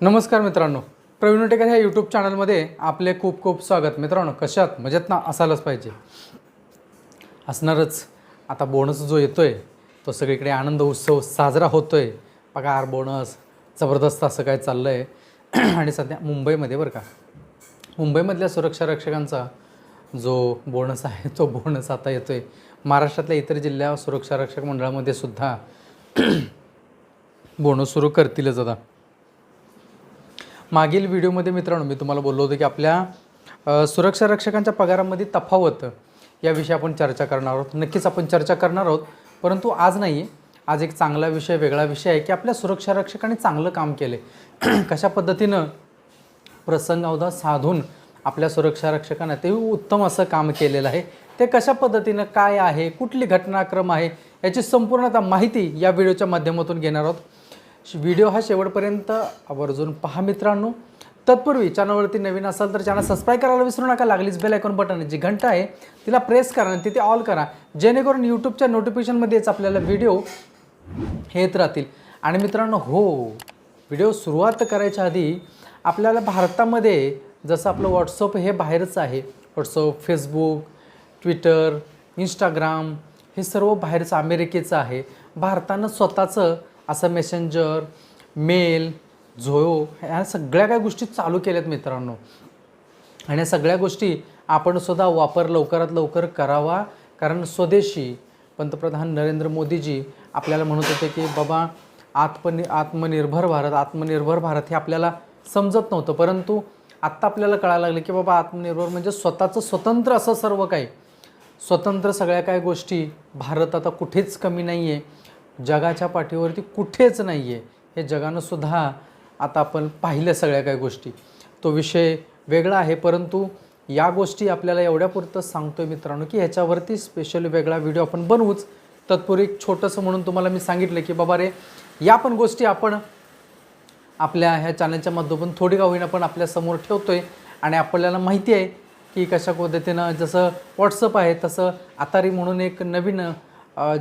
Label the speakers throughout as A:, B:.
A: नमस्कार मित्रांनो. प्रवीण उटेकर ह्या यूट्यूब चॅनलमध्ये आपले खूप खूप स्वागत. मित्रांनो कशात मजेत ना? असायलाच पाहिजे. असणारच. आता बोनस जो येतो आहे तो सगळीकडे आनंद उत्सव साजरा होतो आहे पगार बोनस जबरदस्त असं काय चाललं आहे आणि सध्या मुंबईमध्ये बरं का. मुंबईमधल्या सुरक्षा रक्षकांचा जो बोनस आहे तो बोनस आता येतो आहे महाराष्ट्रातल्या इतर जिल्ह्या सुरक्षा रक्षक मंडळामध्ये सुद्धा बोनस सुरू करतीलच आता. मागील व्हिडिओमध्ये मित्रांनो मी तुम्हाला बोललो होतो की आपल्या सुरक्षा रक्षकांच्या पगारामध्ये तफावत याविषयी आपण चर्चा करणार आहोत. नक्कीच आपण चर्चा करणार आहोत परंतु आज नाही आज एक चांगला विषय वेगळा विषय आहे की आपल्या सुरक्षा रक्षकांनी चांगलं काम केले कशा पद्धतीनं प्रसंगावधा साधून आपल्या सुरक्षा रक्षकांना ते उत्तम असं काम केलेलं आहे ते कशा पद्धतीनं काय आहे कुठली घटनाक्रम आहे याची संपूर्णतः माहिती या व्हिडिओच्या माध्यमातून घेणार आहोत. व्हिडिओ हा शेवटपर्यंत आवर्जून पहा मित्रांनो. तत्पूर्वी चॅनलवरती नवीन असाल तर चॅनल सबस्क्राईब करायला विसरू नका. लागलीच बेल आयकॉन बटन जी घंटा आहे तिला प्रेस करा आणि तिथे ऑल करा. जेणेकरून यूट्यूबच्या नोटिफिकेशनमध्येच आपल्याला व्हिडिओ हे येत राहतील. आणि मित्रांनो हो व्हिडिओ सुरुवात करायच्या आधी आपल्याला भारतामध्ये जसं आपलं व्हॉट्सअप हे बाहेरच आहे. व्हॉट्सअप फेसबुक ट्विटर इंस्टाग्राम हे सर्व बाहेरचं अमेरिकेचं आहे. भारतानं स्वतःचं असं मेसेंजर मेल झोयो ह्या सगळ्या काय गोष्टी चालू केल्यात मित्रांनो. आणि या सगळ्या गोष्टी आपण सुद्धा वापर लवकरात लवकर करावा. कारण स्वदेशी पंतप्रधान नरेंद्र मोदीजी आपल्याला म्हणत होते की बाबा आत्मनि आत्मनिर्भर भारत आत्मनिर्भर भारत हे आपल्याला समजत नव्हतं. परंतु आत्ता आपल्याला कळायला लागलं की बाबा आत्मनिर्भर म्हणजे स्वतःचं स्वतंत्र असं सर्व काही. स्वतंत्र सगळ्या काही गोष्टी भारत आता कुठेच कमी नाही आहे जगाच्या पाठीवरती कुठेच नाही आहे हे जगानं सुद्धा आता आपण पाहिल्या सगळ्या काही गोष्टी. तो विषय वेगळा आहे परंतु या गोष्टी आपल्याला एवढ्यापुरतं सांगतोय मित्रांनो की ह्याच्यावरती स्पेशल वेगळा व्हिडिओ आपण बनवूच. तत्पूर्वी एक छोटंसं म्हणून तुम्हाला मी सांगितलं की बाबा रे या पण गोष्टी आपण आपल्या ह्या चॅनलच्या माध्यमातून थोडी का होईना पण आपल्यासमोर ठेवतो आहे आणि आपल्याला माहिती आहे की कशा पद्धतीनं जसं व्हॉट्सअप आहे तसं आतारी म्हणून एक नवीन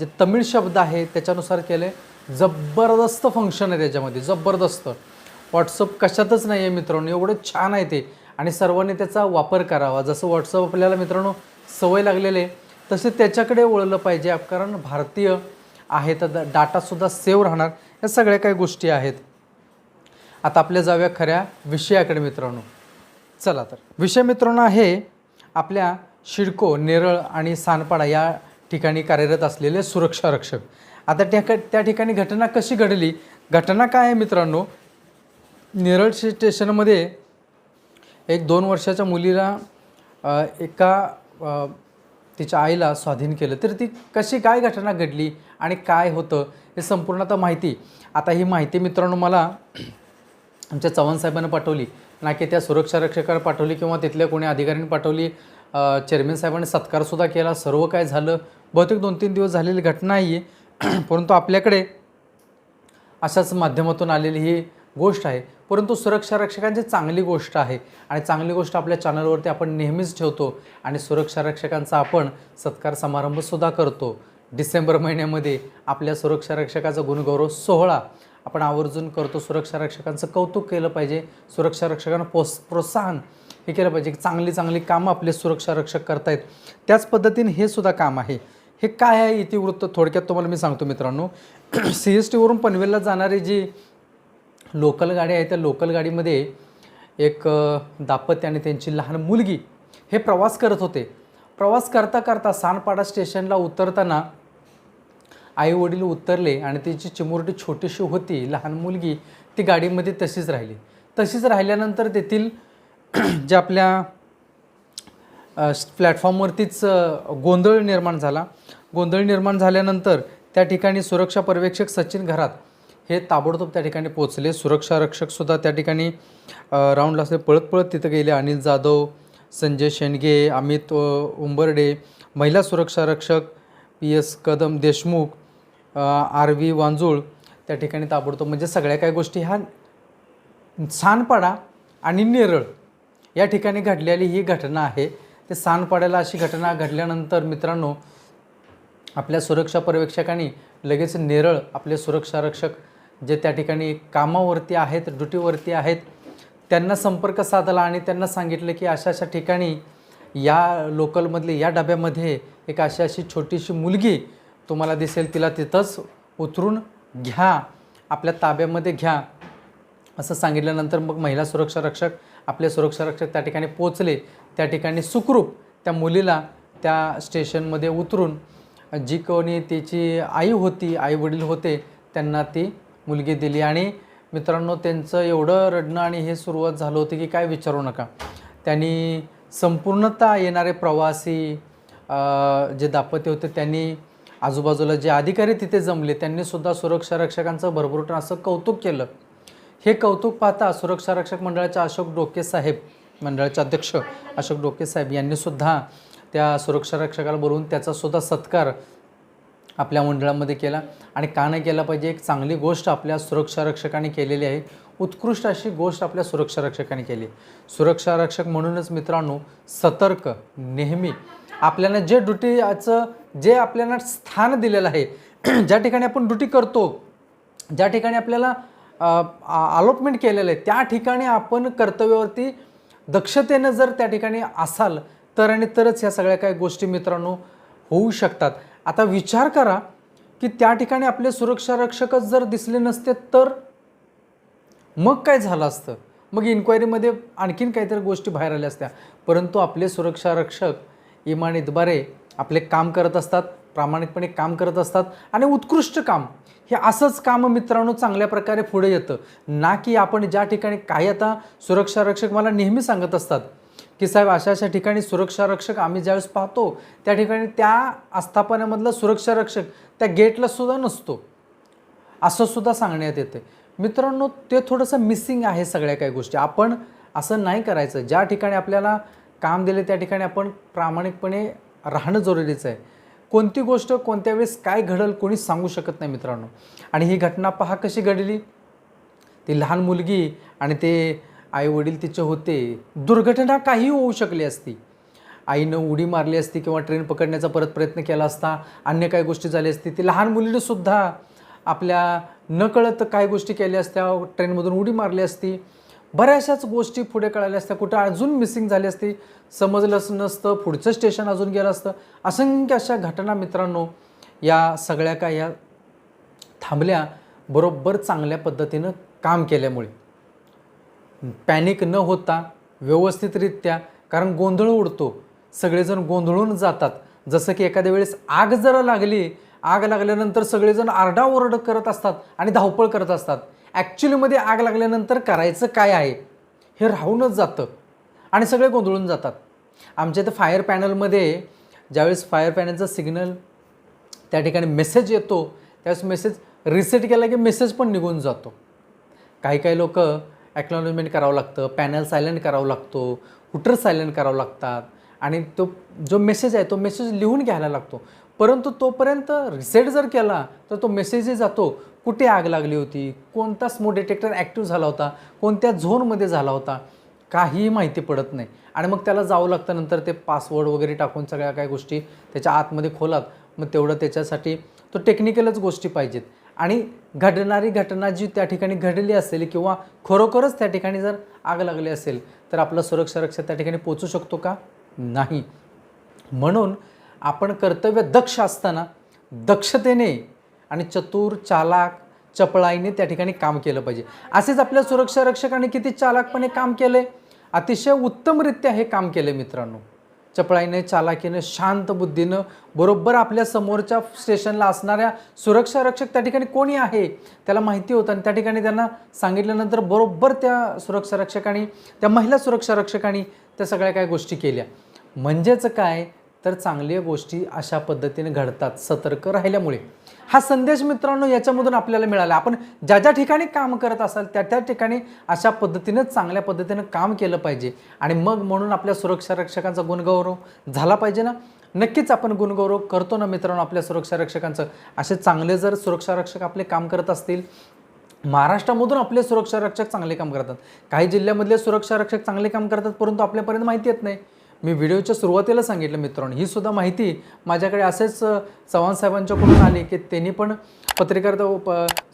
A: जे तमिळ शब्द आहे त्याच्यानुसार केलं आहे जबरदस्त फंक्शन आहे त्याच्यामध्ये जबरदस्त. व्हॉट्सअप कशातच नाही आहे मित्रांनो एवढं छान आहे ते. आणि सर्वांनी त्याचा वापर करावा. जसं व्हॉट्सअप आपल्याला मित्रांनो सवय लागलेले आहे तसे त्याच्याकडे वळलं पाहिजे. कारण भारतीय आहे तर डाटासुद्धा सेव्ह राहणार. या सगळ्या काही गोष्टी आहेत. आता आपल्या जाऊया खऱ्या विषयाकडे मित्रांनो. चला तर. विषय मित्रांनो आहे आपल्या शिडको नेरळ आणि सानपाडा या ठिकाणी कार्यरत असलेले सुरक्षा रक्षक. आता त्या त्या ठिकाणी घटना कशी घडली? घटना काय आहे मित्रांनो? नेरळ स्टेशनमध्ये एक दोन वर्षाच्या मुलीला एका तिच्या आईला स्वाधीन केलं. तर ती कशी काय घटना घडली आणि काय होतं हे संपूर्ण आता माहिती. आता ही माहिती मित्रांनो मला आमच्या चव्हाण साहेबांना पाठवली. ना की त्या सुरक्षा रक्षकाला पाठवली किंवा तिथल्या कोणी अधिकाऱ्यांनी पाठवली. चेअरमॅन साहेबांनी सत्कारसुद्धा केला. सर्व काय झालं? बहुतेक दोन तीन दिवस झालेली घटना आहे ही. परंतु आपल्याकडे अशाच माध्यमातून आलेली ही गोष्ट आहे. परंतु सुरक्षा रक्षकांची चांगली गोष्ट आहे आणि चांगली गोष्ट आपल्या चॅनलवरती आपण नेहमीच ठेवतो आणि सुरक्षा रक्षकांचा आपण सत्कार समारंभसुद्धा करतो. डिसेंबर महिन्यामध्ये आपल्या सुरक्षा रक्षकाचा गुणगौरव सोहळा आपण आवर्जून करतो. सुरक्षा रक्षकांचं कौतुक केलं पाहिजे. सुरक्षा रक्षकांना प्रोस प्रोत्साहन हे केलं पाहिजे की चांगली चांगली कामं आपले सुरक्षा रक्षक करतायत. त्याच पद्धतीने हे सुद्धा काम आहे. हे काय आहे इतिवृत्त? थोडक्यात तुम्हाला मी सांगतो मित्रांनो. सी एस टीवरून पनवेलला जाणारी जी लोकल गाडी आहे त्या लोकल गाडीमध्ये एक दापत्य दाम्पत्य आणि त्यांची लहान मुलगी हे प्रवास करत होते. प्रवास करता करता सानपाडा स्टेशनला उतरताना आई वडील उतरले आणि तिची चिमुरटी छोटीशी होती. लहान मुलगी ती गाडीमध्ये तशीच राहिली. तशीच राहिल्यानंतर तेथील ज्या आपल्या प्लॅटफॉर्मवरतीच गोंधळ निर्माण झाला. गोंधळ निर्माण झाल्यानंतर त्या ठिकाणी सुरक्षा पर्यवेक्षक सचिन घरात हे ताबडतोब त्या ठिकाणी पोचले सुरक्षा रक्षकसुद्धा त्या ठिकाणी राऊंडला असले पळत पळत तिथं गेले. अनिल जाधव संजय शेंडगे अमित उंबरडे उंबर्डे महिला सुरक्षा रक्षक P S Kadam Deshmukh R V Wanjul त्या ठिकाणी ताबडतोब म्हणजे सगळ्या काही गोष्टी ह्या सानपाडा आणि नेरळ या ठिकाणी घडलेली ही घटना आहे. ते सांडपाड्याला अशी घटना घडल्यानंतर मित्रांनो आपल्या सुरक्षा पर्यवेक्षकांनी लगेच नेरळ आपले सुरक्षा रक्षक जे त्या ठिकाणी कामावरती आहेत ड्युटीवरती आहेत त्यांना संपर्क साधला आणि त्यांना सांगितलं की अशा अशा ठिकाणी या लोकलमधले या डब्यामध्ये एक अशी अशी छोटीशी मुलगी तुम्हाला दिसेल तिला तिथंच उतरून घ्या आपल्या ताब्यामध्ये घ्या असं सांगितल्यानंतर मग महिला सुरक्षा रक्षक आपले सुरक्षा रक्षक त्या ठिकाणी पोचले त्या ठिकाणी सुखरूप त्या मुलीला त्या स्टेशनमध्ये उतरून जी कोणी तिची आई होती आई वडील होते त्यांना ती मुलगी दिली. आणि मित्रांनो त्यांचं एवढं रडणं आणि हे सुरुवात झालं होतं की काय विचारू नका. त्यांनी संपूर्णतः येणारे प्रवासी जे दाम्पत्य होते त्यांनी आजूबाजूला जे अधिकारी तिथे जमले त्यांनीसुद्धा सुरक्षारक्षकांचं सुरक्षा रक्षकांचं भरभरून असं कौतुक केलं. हे कौतुक पाहता सुरक्षा रक्षक मंडळाच्या अशोक डोके साहेब मंडळाचे अध्यक्ष अशोक डोके साहेब यांनी सुद्धा त्या सुरक्षा रक्षकाला बोलवून त्याचा सुद्धा सत्कार आपल्या मंडळामध्ये केला. आणि का नाही केला पाहिजे? एक चांगली गोष्ट आपल्या सुरक्षा रक्षकाने केलेली आहे. उत्कृष्ट अशी गोष्ट आपल्या सुरक्षा रक्षकाने केली. सुरक्षा रक्षक म्हणूनच मित्रांनो सतर्क नेहमी आपल्याला जे ड्युटीचं जे आपल्याला स्थान दिलेलं आहे ज्या ठिकाणी आपण ड्युटी करतो ज्या ठिकाणी आपल्याला अलॉटमेंट केलेलं आहे. त्या ठिकाणी आपण कर्तव्यावरती दक्षतेनं जर त्या ठिकाणी असाल तर आणि तरच ह्या सगळ्या काही गोष्टी मित्रांनो होऊ शकतात. आता विचार करा की त्या ठिकाणी आपले सुरक्षा रक्षकच जर दिसले नसते तर? मग काय झालं असतं? मग इन्क्वायरीमध्ये आणखीन काहीतरी गोष्टी बाहेर आल्या असत्या. परंतु आपले सुरक्षा रक्षक इमान इतबारे आपले काम करत असतात प्रामाणिकपणे काम करत असतात आणि उत्कृष्ट काम हे असंच काम मित्रांनो चांगल्या प्रकारे पुढे येतं. ना की आपण ज्या ठिकाणी काही आता सुरक्षा रक्षक मला नेहमी सांगत असतात की साहेब अशा अशा ठिकाणी सुरक्षा रक्षक आम्ही ज्यावेळेस पाहतो त्या ठिकाणी त्या आस्थापनामधला सुरक्षा रक्षक त्या गेटला सुद्धा नसतो. असं सुद्धा सांगण्यात येते. मित्रांनो ते थोडंसं मिसिंग आहे सगळ्या काही गोष्टी. आपण असं नाही करायचं. ज्या ठिकाणी आपल्याला काम दिले त्या ठिकाणी आपण प्रामाणिकपणे राहणं जरुरीचं आहे. कोणती गोष्ट कोणत्या वेळेस काय घडल कोणी सांगू शकत नाही मित्रांनो. आणि ही घटना पहा कशी घडली. ती लहान मुलगी आणि ते आई वडील तिचे होते. दुर्घटना काही होऊ शकली असती. आईनं उडी मारली असती किंवा ट्रेन पकडण्याचा परत प्रयत्न केला असता अन्य काही गोष्टी झाली असती ती लहान मुलीने सुद्धा आपल्या नकळत काही गोष्टी केल्या असत्या ट्रेनमधून उडी मारली असती. बऱ्याचशाच गोष्टी पुढे कळाल्या असत्या. कुठं अजून मिसिंग झाली असती समजलंच नसतं पुढचं स्टेशन अजून गेलं असतं. असंख्य अशा घटना मित्रांनो या सगळ्या काय या थांबल्या बरोबर चांगल्या पद्धतीनं काम केल्यामुळे. पॅनिक न होता व्यवस्थितरित्या कारण गोंधळ उडतो. सगळेजण गोंधळून जातात. जसं की एखाद्या वेळेस आग जरा लागली आग लागल्यानंतर सगळेजण आरडाओरड करत असतात आणि धावपळ करत असतात. ॲक्च्युलीमध्ये आग लागल्यानंतर करायचं काय आहे? हे राहूनच जातं. आणि सगळे गोंधळून जातात. आमच्या इथं फायर पॅनलमध्ये ज्यावेळेस फायर पॅनलचा सिग्नल त्या ठिकाणी मेसेज येतो त्यावेळेस मेसेज रिसेट केला की मेसेज पण निघून जातो. काही काही लोक ॲक्नॉलेजमेंट करावं लागतं पॅनल सायलेंट करावं लागतो हुटर सायलेंट करावं लागतात. आणि तो जो मेसेज आहे तो मेसेज लिहून घ्यायला लागतो. परंतु तोपर्यंत रिसेट जर केला तर तो मेसेजही जातो. कुठे आग लागली होती? कोणता स्मोक डिटेक्टर ॲक्टिव्ह झाला होता? कोणत्या झोनमध्ये झाला होता? काहीही माहिती पडत नाही. आणि मग त्याला जावं लागतं नंतर ते पासवर्ड वगैरे टाकून सगळ्या काही गोष्टी त्याच्या आतमध्ये खोलात. मग तेवढं त्याच्यासाठी तो टेक्निकलच गोष्टी पाहिजेत. आणि घडणारी घटना जी त्या ठिकाणी घडली असेल किंवा खरोखरच त्या ठिकाणी जर आग लागली असेल तर आपला सुरक्षा रक्षा त्या ठिकाणी पोचू शकतो का? नाही. म्हणून आपण कर्तव्य दक्ष असताना दक्षतेने आणि चतुर चालाक चपळाईने त्या ठिकाणी काम केलं पाहिजे. असेच आपल्या सुरक्षा रक्षकाने किती चालाकपणे काम केले? अतिशय उत्तमरित्या हे काम केले मित्रांनो. चपळाईने चालाकीने शांत बुद्धीनं बरोबर आपल्या समोरच्या स्टेशनला असणाऱ्या सुरक्षा रक्षक त्या ठिकाणी कोणी आहे? त्याला माहिती होतं आणि त्या ठिकाणी त्यांना सांगितल्यानंतर बरोबर त्या सुरक्षा रक्षकांनी त्या महिला सुरक्षा रक्षकांनी त्या सगळ्या काही गोष्टी केल्या. म्हणजेच काय? तर चांगल्या गोष्टी अशा पद्धतीने घडतात सतर्क राहिल्यामुळे. हा संदेश मित्रांनो याच्यामधून आपल्याला मिळाला. आपण ज्या ज्या ठिकाणी काम करत असाल त्या त्या ठिकाणी अशा पद्धतीनं चांगल्या पद्धतीनं काम केलं पाहिजे. आणि मग म्हणून आपल्या सुरक्षा रक्षकांचा गुणगौरव झाला पाहिजे ना? नक्कीच आपण गुणगौरव करतो ना मित्रांनो आपल्या सुरक्षा रक्षकांचं. असे चांगले जर सुरक्षा रक्षक आपले काम करत असतील महाराष्ट्रामधून आपले सुरक्षा रक्षक चांगले काम करतात. काही जिल्ह्यामधले सुरक्षा रक्षक चांगले काम करतात परंतु आपल्यापर्यंत माहिती येत नाही. मी व्हिडिओच्या सुरुवातीला सांगितलं मित्रांनो ही सुद्धा माहिती माझ्याकडे असेच चव्हाण साहेबांच्याकडून आली की त्यांनी पण पत्रकार प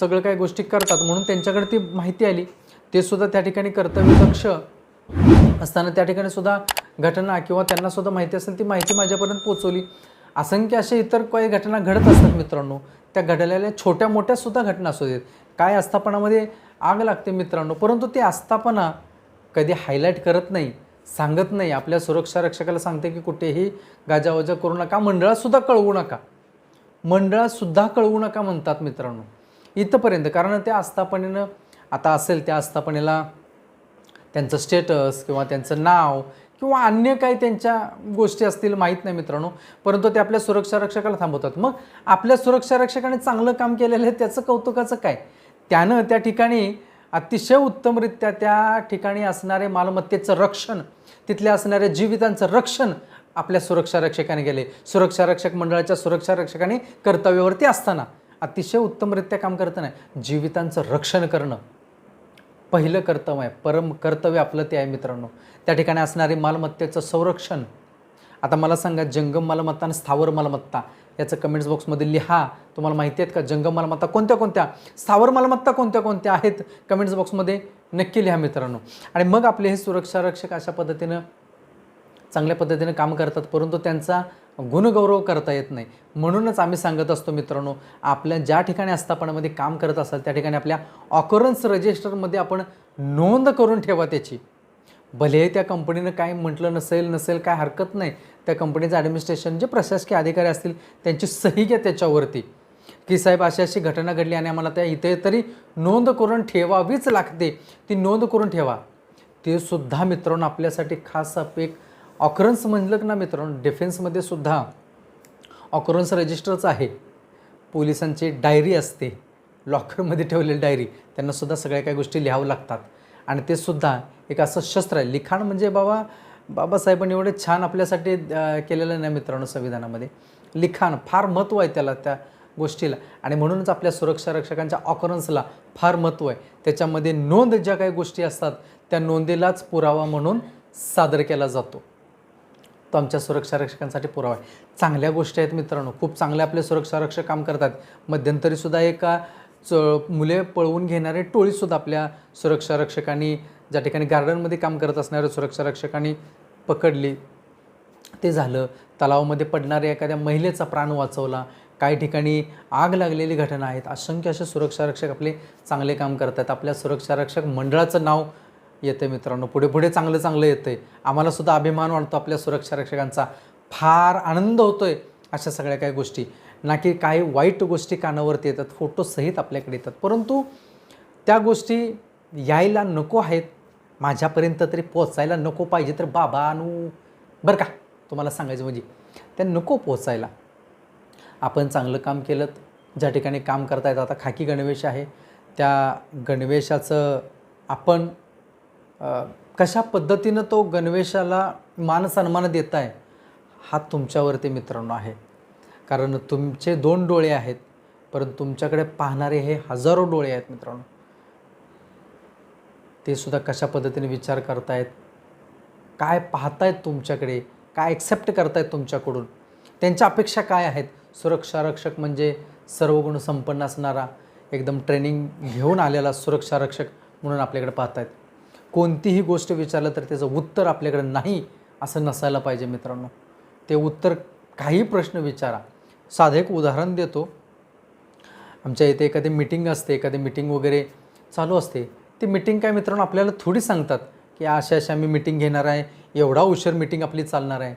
A: सगळं काही गोष्टी करतात म्हणून त्यांच्याकडे ती माहिती आली. ते सुद्धा त्या ठिकाणी कर्तव्यदक्ष असताना त्या ठिकाणी सुद्धा घटना किंवा त्यांना सुद्धा माहिती असेल ती माहिती माझ्यापर्यंत पोचवली असंख्य अशा इतर काही घटना घडत असतात मित्रांनो त्या घडलेल्या छोट्या मोठ्या सुद्धा घटना असू देत. काय आस्थापनामध्ये आग लागते मित्रांनो परंतु ती आस्थापना कधी हायलाईट करत नाही. सांगत नाही. आपल्या सुरक्षा रक्षकाला सांगते की कुठेही गाजावाजा करू नका. मंडळातसुद्धा कळवू नका. मंडळातसुद्धा कळवू नका म्हणतात मित्रांनो. इथंपर्यंत. कारण त्या आस्थापनेनं आता असेल त्या आस्थापनेला त्यांचं स्टेटस किंवा त्यांचं नाव किंवा अन्य काही त्यांच्या गोष्टी असतील माहीत नाही मित्रांनो. परंतु ते आपल्या सुरक्षा रक्षकाला थांबवतात. मग आपल्या सुरक्षा रक्षकाने चांगलं काम केलेलं आहे त्याचं कौतुकाचं काय? त्यानं त्या ठिकाणी अतिशय उत्तमरित्या त्या ठिकाणी असणारे मालमत्तेचं रक्षण तिथल्या असणाऱ्या जीवितांचं रक्षण आपल्या सुरक्षा रक्षकाने केले. सुरक्षा रक्षक मंडळाच्या सुरक्षा रक्षकाने कर्तव्यावरती असताना अतिशय उत्तमरित्या काम करताना जीवितांचं रक्षण करणं पहिलं कर्तव्य आहे. परम कर्तव्य आपलं ते आहे मित्रांनो. त्या ठिकाणी असणारे मालमत्तेचं संरक्षण. आता मला सांगा जंगम मालमत्ता आणि स्थावर मालमत्ता याचं कमेंट्स बॉक्समध्ये लिहा. तुम्हाला माहिती आहेत का जंगम मालमत्ता कोणत्या कोणत्या? स्थावर मालमत्ता कोणत्या कोणत्या आहेत? कमेंट्स बॉक्समध्ये नक्की लिहा मित्रांनो. आणि मग आपले हे सुरक्षा रक्षक अशा पद्धतीनं चांगल्या पद्धतीने काम करतात परंतु त्यांचा गुणगौरव करता येत नाही. म्हणूनच आम्ही सांगत असतो मित्रांनो आपल्या ज्या ठिकाणी आस्थापनामध्ये काम करत असाल त्या ठिकाणी आपल्या ऑकरन्स रजिस्टरमध्ये आपण नोंद करून ठेवा त्याची. भले त्या कंपनीनं काय म्हटलं नसेल नसेल काय हरकत नाही त्या कंपनीचं ॲडमिनिस्ट्रेशन जे प्रशासकीय अधिकारी असतील त्यांची सही घ्या त्याच्यावरती. की साहेब अशी अशी घटना घडली आणि आम्हाला त्या इथे तरी नोंद करून ठेवावीच लागते. ती नोंद करून ठेवा. ते सुद्धा मित्रांनो आपल्यासाठी खास एक ऑकरन्स म्हणलं ना मित्रांनो डिफेन्समध्ये सुद्धा ऑकरन्स रजिस्टरच आहे. पोलिसांची डायरी असते. लॉकरमध्ये ठेवलेली डायरी त्यांना सुद्धा सगळ्या काही गोष्टी लिहावं लागतात. आणि ते सुद्धा एक असं शस्त्र आहे. लिखाण म्हणजे बाबा बाबासाहेबांनी एवढे छान आपल्यासाठी केलेलं नाही मित्रांनो संविधानामध्ये. लिखाण फार महत्त्व आहे त्याला त्या गोष्टीला. आणि म्हणूनच आपल्या सुरक्षा रक्षकांच्या ऑकरन्सला फार महत्त्व आहे. त्याच्यामध्ये नोंद ज्या काही गोष्टी असतात त्या नोंदीलाच पुरावा म्हणून सादर केला जातो. तो आमच्या सुरक्षा रक्षकांसाठी पुरावा आहे. चांगल्या गोष्टी आहेत मित्रांनो. खूप चांगले आपले सुरक्षा रक्षक काम करतात. मध्यंतरीसुद्धा एका च मुले पळवून घेणारे टोळीसुद्धा आपल्या सुरक्षा रक्षकांनी ज्या ठिकाणी गार्डनमध्ये काम करत असणाऱ्या सुरक्षा रक्षकांनी पकडली ते झालं. तलावामध्ये पडणाऱ्या एखाद्या महिलेचा प्राण वाचवला. काही ठिकाणी आग लागलेली घटना आहेत. असंख्य असे सुरक्षा रक्षक आपले चांगले काम करत आहेत. आपल्या सुरक्षा रक्षक मंडळाचं नाव येतं मित्रांनो. पुढे पुढे चांगलं चांगलं येतं आहे आम्हालासुद्धा अभिमान वाटतो आपल्या सुरक्षा रक्षकांचा फार आनंद होतो आहे अशा सगळ्या काही गोष्टी. ना की काही वाईट गोष्टी कानावरती येतात फोटोसहित आपल्याकडे येतात. परंतु त्या गोष्टी यायला नको आहेत. माझ्यापर्यंत तरी पोचायला नको पाहिजे तर बाबा अनु बरं का तुम्हाला सांगायचं म्हणजे त्या नको पोचायला आपण चांगलं काम केलं ज्या ठिकाणी काम करतायत आता खाकी गणवेश आहे. त्या गणवेशाचं आपण कशा पद्धतीनं तो गणवेशाला मान सन्मान देत आहे हा तुमच्यावरती मित्रांनो आहे. कारण तुमचे दोन डोळे आहेत परंतु तुमच्याकडे पाहणारे हे हजारो डोळे आहेत मित्रांनो. ते सुद्धा कशा पद्धतीने विचार करतायत? काय पाहतायत तुमच्याकडे? काय ॲक्सेप्ट करतायत तुमच्याकडून? त्यांच्या अपेक्षा काय आहेत? सुरक्षा रक्षक म्हणजे सर्व गुण संपन्न असणारा एकदम ट्रेनिंग घेऊन आलेला सुरक्षा रक्षक म्हणून आपल्याकडे पाहतायत. कोणतीही गोष्ट विचारलं तर त्याचं उत्तर आपल्याकडे नाही असं नसायला पाहिजे मित्रांनो. ते उत्तर काही प्रश्न विचारा. साधं एक उदाहरण देतो. आमच्या इथे एखादी मिटिंग असते एखादी मिटिंग वगैरे चालू असते. ती मिटिंग काय मित्रांनो आपल्याला थोडी सांगतात की अशा अशा आम्ही मिटिंग घेणार आहे एवढा उशीर मिटिंग आपली चालणार आहे.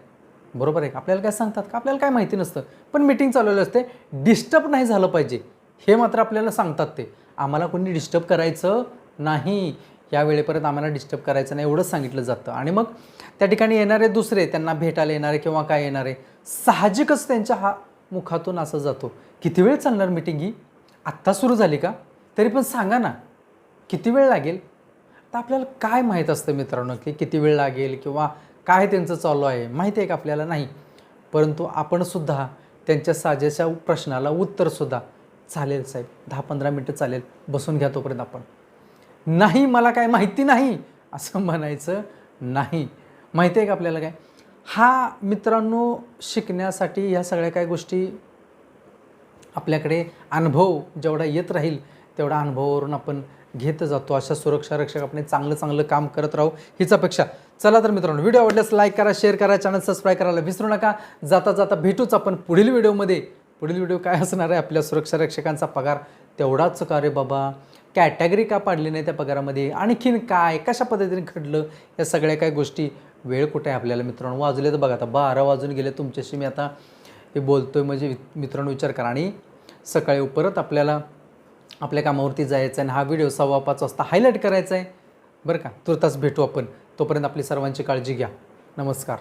A: बरोबर आहे का? आपल्याला काय सांगतात का? आपल्याला काय माहिती नसतं. पण मिटिंग चालवली असते. डिस्टर्ब नाही झालं पाहिजे. हे मात्र आपल्याला सांगतात ते. आम्हाला कोणी डिस्टर्ब करायचं नाही. या वेळेपर्यंत आम्हाला डिस्टर्ब करायचं नाही एवढंच सांगितलं जातं. आणि मग त्या ठिकाणी येणारे दुसरे त्यांना भेटायला येणारे किंवा काय येणारे साहजिकच त्यांच्या हा मुखातून असा जातो. किती वेळ चालणार मिटिंग ही? आत्ता सुरू झाली का? तरी पण सांगा ना. किती वेळ लागेल? तर आपल्याला काय माहीत असतं मित्रांनो की किती वेळ लागेल किंवा काय त्यांचं चालू आहे? माहिती आहे का आपल्याला? नाही. परंतु आपणसुद्धा त्यांच्या साजेशा प्रश्नाला उत्तरसुद्धा चालेल साहेब. दहा पंधरा मिनटं चालेल. बसून घ्या तोपर्यंत आपण. नाही मला काय माहिती नाही असं म्हणायचं नाही. माहिती आहे का आपल्याला काय? हा मित्रांनो शिकण्यासाठी ह्या सगळ्या काही गोष्टी आपल्याकडे अनुभव जेवढा येत राहील तेवढा अनुभवावरून आपण घेत जातो. अशा सुरक्षा रक्षक आपण चांगलं चांगलं काम करत राहू हीच अपेक्षा. चला तर मित्रांनो व्हिडिओ आवडल्यास लाईक करा शेअर करा चॅनल सबस्क्राईब करायला विसरू नका. जाता जाता भेटूच आपण पुढील व्हिडिओमध्ये. पुढील व्हिडिओ काय असणार आहे? आपल्या सुरक्षा रक्षकांचा पगार तेवढाच का रे बाबा? कॅटेगरी का पाडली नाही त्या पगारामध्ये? आणखीन काय? कशा पद्धतीने घडलं? या सगळ्या काय गोष्टी वेळ कुठे आहे आपल्याला मित्रांनो? वाजले तर बघा आता. बारा वाजून गेले तुमच्याशी मी आता हे बोलतोय. म्हणजे मित्रांनो विचार करा. आणि सकाळी परत आपल्याला आपल्या कामावरती जायचं आहे आणि हा व्हिडिओ सव्वा पाच वाजता हायलाईट करायचा आहे. बरं का? तुर्तास भेटू आपण. तोपर्यंत आपली सर्वांची काळजी घ्या. नमस्कार.